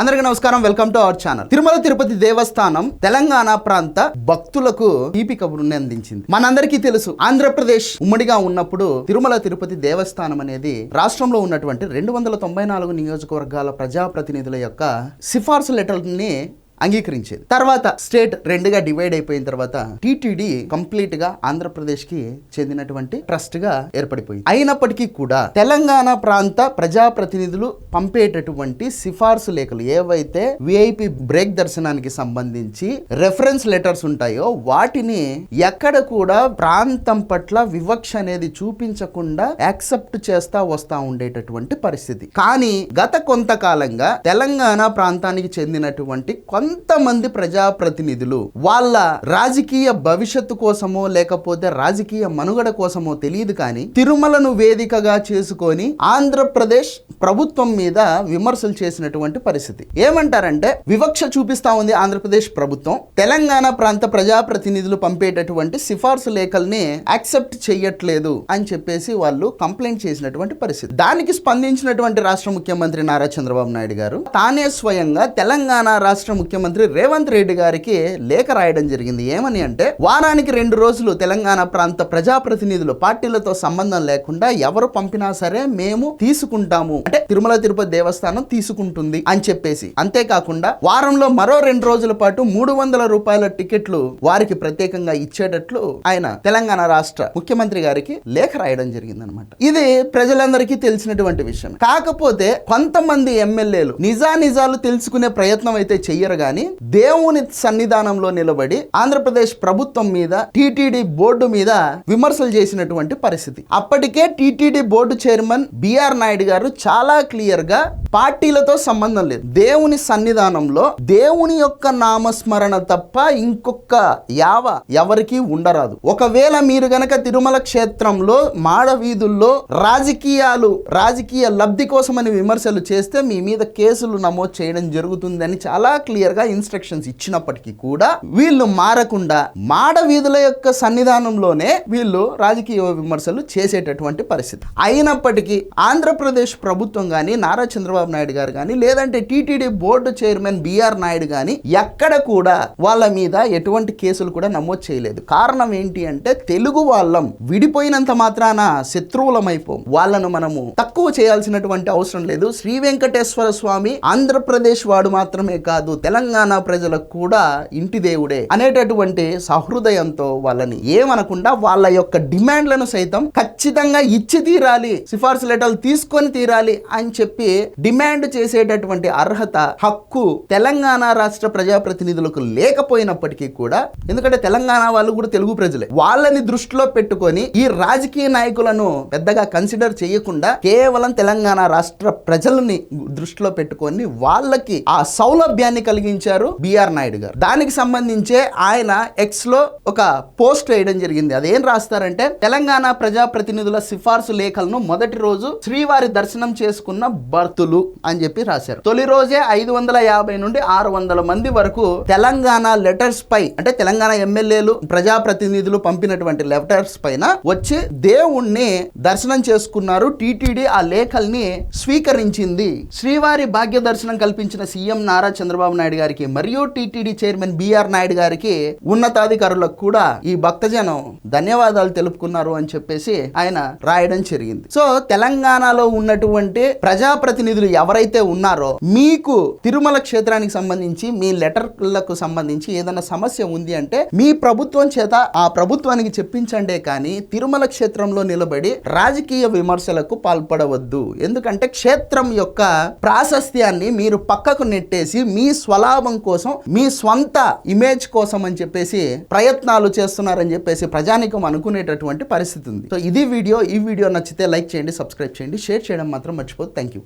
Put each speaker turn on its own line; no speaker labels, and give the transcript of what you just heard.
అందరికీ నమస్కారం welcome to our channel. Tirumala Tirupati దేవస్థానం తెలంగాణ ప్రాంత భక్తులకు తీపి కబురుని అందించింది. మనందరికీ తెలుసు ఆంధ్రప్రదేశ్ ఉమ్మడిగా ఉన్నప్పుడు తిరుమల తిరుపతి దేవస్థానం అనేది రాష్ట్రంలో ఉన్నటువంటి రెండు వందల తొంభై నాలుగు నియోజకవర్గాల ప్రజాప్రతినిధుల యొక్క సిఫార్సు లెటర్ని అంగీకరించేది. తర్వాత స్టేట్ రెండుగా డివైడ్ అయిపోయిన తర్వాత టీటీడీ కంప్లీట్గా ఆంధ్రప్రదేశ్కి చెందినటువంటి ట్రస్ట్గా ఏర్పడిపోయింది. అయినప్పటికీ కూడా తెలంగాణ ప్రాంత ప్రజాప్రతినిధులు పంపేటటువంటి సిఫార్సు లేఖలు ఏవైతే విఐపి బ్రేక్ దర్శనానికి సంబంధించి రెఫరెన్స్ లెటర్స్ ఉంటాయో వాటిని ఎక్కడ కూడా ప్రాంతం పట్ల వివక్ష అనేది చూపించకుండా యాక్సెప్ట్ చేస్తా వస్తా ఉండేటటువంటి పరిస్థితి. కానీ గత కొంతకాలంగా తెలంగాణ ప్రాంతానికి చెందినటువంటి కొంత కొంతమంది ప్రజాప్రతినిధులు వాళ్ళ రాజకీయ భవిష్యత్తు కోసమో లేకపోతే రాజకీయ మనుగడ కోసమో తెలియదు కానీ తిరుమలను వేదికగా చేసుకొని ఆంధ్రప్రదేశ్ ప్రభుత్వం మీద విమర్శలు చేసినటువంటి పరిస్థితి. ఏమంటారంటే వివక్ష చూపిస్తా ఉంది ఆంధ్రప్రదేశ్ ప్రభుత్వం. తెలంగాణ ప్రాంత ప్రజాప్రతినిధులు పంపేటటువంటి సిఫార్సు లేఖల్ని యాక్సెప్ట్ చేయట్లేదు అని చెప్పేసి వాళ్ళు కంప్లైంట్ చేసినటువంటి పరిస్థితి. దానికి స్పందించినటువంటి రాష్ట్ర ముఖ్యమంత్రి నారా చంద్రబాబు నాయుడు గారు తానే స్వయంగా తెలంగాణ రాష్ట్ర ముఖ్యమంత్రి రేవంత్ రెడ్డి గారికి లేఖ రాయడం జరిగింది. ఏమని అంటే వారానికి రెండు రోజులు తెలంగాణ ప్రాంత ప్రజాప్రతినిధులు పార్టీలతో సంబంధం లేకుండా ఎవరు పంపినా సరే మేము తీసుకుంటాము. అంటే తిరుమల తిరుపతి దేవస్థానం తీసుకుంటుంది అని చెప్పేసి. అంతేకాకుండా వారంలో మరో రెండు రోజుల పాటు మూడు వందల రూపాయల టికెట్లు వారికి ప్రత్యేకంగా ఇచ్చేటట్లు ఆయన తెలంగాణ రాష్ట్ర ముఖ్యమంత్రి గారికి లేఖ రాయడం జరిగింది అనమాట ఇది ప్రజలందరికీ తెలిసినటువంటి విషయం. కాకపోతే కొంతమంది ఎమ్మెల్యేలు నిజానిజాలు తెలుసుకునే ప్రయత్నం అయితే చెయ్యరు కానీ దేవుని సన్నిధానంలో నిలబడి ఆంధ్రప్రదేశ్ ప్రభుత్వం మీద టీటీడీ బోర్డు మీద విమర్శలు చేసినటువంటి పరిస్థితి. అప్పటికే TTD board chairman BR Naidu గారు చాలా క్లియర్గా పార్టీలతో సంబంధం లేదు. దేవుని సన్నిధానంలో దేవుని యొక్క నామస్మరణ తప్ప ఇంకొక యావ ఎవరికి ఉండరాదు. ఒకవేళ మీరు గనక తిరుమల క్షేత్రంలో మాడ వీధుల్లో రాజకీయాలు రాజకీయ లబ్ధి కోసమని విమర్శలు చేస్తే మీ మీద కేసులు నమోదు చేయడం జరుగుతుందని చాలా క్లియర్గా ఇన్స్ట్రక్షన్స్ ఇచ్చినప్పటికీ కూడా వీళ్ళు మారకుండా మాడ వీధుల యొక్క సన్నిధానంలోనే వీళ్ళు రాజకీయ విమర్శలు చేసేటటువంటి పరిస్థితి. అయినప్పటికీ ఆంధ్రప్రదేశ్ ప్రభుత్వం కానీ నారా చంద్రబాబు నాయుడు గారు కానీ లేదంటే TTD board chairman BR Naidu కానీ ఎక్కడ కూడా వాళ్ళ మీద ఎటువంటి కేసులు కూడా నమోదు చేయలేదు. కారణం ఏంటి అంటే తెలుగు వాళ్ళం విడిపోయినంత మాత్రాన శత్రువులమైపోం. వాళ్ళను మనము తక్కువ చేయాల్సినటువంటి అవసరం లేదు. శ్రీ వెంకటేశ్వర స్వామి ఆంధ్రప్రదేశ్ వాడు మాత్రమే కాదు తెలంగాణ ప్రజలకు కూడా ఇంటి దేవుడే అనేటటువంటి సహృదయంతో వాళ్ళని. ఏమనకుండా వాళ్ళ యొక్క డిమాండ్లను సైతం ఖచ్చితంగా ఇచ్చి తీరాలి సిఫార్సు లెటర్లు తీసుకొని తీరాలి అని చెప్పి డిమాండ్ చేసేటటువంటి అర్హత హక్కు తెలంగాణ రాష్ట్ర ప్రజాప్రతినిధులకు లేకపోయినప్పటికీ కూడా ఎందుకంటే తెలంగాణ వాళ్ళు కూడా తెలుగు ప్రజలే. వాళ్ళని దృష్టిలో పెట్టుకొని ఈ రాజకీయ నాయకులను పెద్దగా కన్సిడర్ చేయకుండా కేవలం తెలంగాణ రాష్ట్ర ప్రజలని దృష్టిలో పెట్టుకొని వాళ్ళకి ఆ సౌలభ్యాన్ని కలిగించారు బిఆర్ నాయుడు గారు. దానికి సంబంధించే ఆయన ఎక్స్లో ఒక పోస్ట్ వేయడం జరిగింది. అదేం రాస్తారంటే తెలంగాణ ప్రజాప్రతినిధుల సిఫార్సు లేఖలను మొదటి రోజు శ్రీవారి దర్శనం చేసుకున్న భర్తులు అని చెప్పి రాశారు. తొలి రోజే ఐదు వందల యాభై నుండి ఆరు వందల మంది వరకు తెలంగాణ లెటర్స్ పై అంటే తెలంగాణ ఎమ్మెల్యేలు ప్రజాప్రతినిధులు పంపినటువంటి లెటర్స్ పైన వచ్చి దేవుణ్ణి దర్శనం చేసుకున్నారు. టీటీడీ ఆ లేఖల్ని స్వీకరించింది. శ్రీవారి భాగ్య దర్శనం కల్పించిన సీఎం నారా చంద్రబాబు నాయుడు గారికి మరియు టీటీడీ చైర్మన్ బిఆర్ నాయుడు గారికి ఉన్నతాధికారులకు కూడా ఈ భక్తజనం ధన్యవాదాలు తెలుపుకున్నారు అని చెప్పేసి ఆయన రాయడం జరిగింది. సో తెలంగాణలో ఉన్నటువంటి ప్రజాప్రతినిధులు ఎవరైతే ఉన్నారో మీకు తిరుమల క్షేత్రానికి సంబంధించి మీ లెటర్లకు సంబంధించి ఏదైనా సమస్య ఉంది అంటే మీ ప్రభుత్వం చేత ఆ ప్రభుత్వానికి చెప్పించండే కానీ తిరుమల క్షేత్రంలో నిలబడి రాజకీయ విమర్శలకు పాల్పడవద్దు. ఎందుకంటే క్షేత్రం యొక్క ప్రాశస్త్యాన్ని మీరు పక్కకు నెట్టేసి మీ స్వలాభం కోసం మీ స్వంత ఇమేజ్ కోసం అని చెప్పేసి ప్రయత్నాలు చేస్తున్నారని చెప్పేసి ప్రజానికం అనుకునేటటువంటి పరిస్థితి ఉంది. సో ఇది వీడియో. ఈ వీడియో నచ్చితే లైక్ చేయండి సబ్స్క్రైబ్ చేయండి. షేర్ చేయడం మాత్రం మర్చిపోదు థ్యాంక్ యూ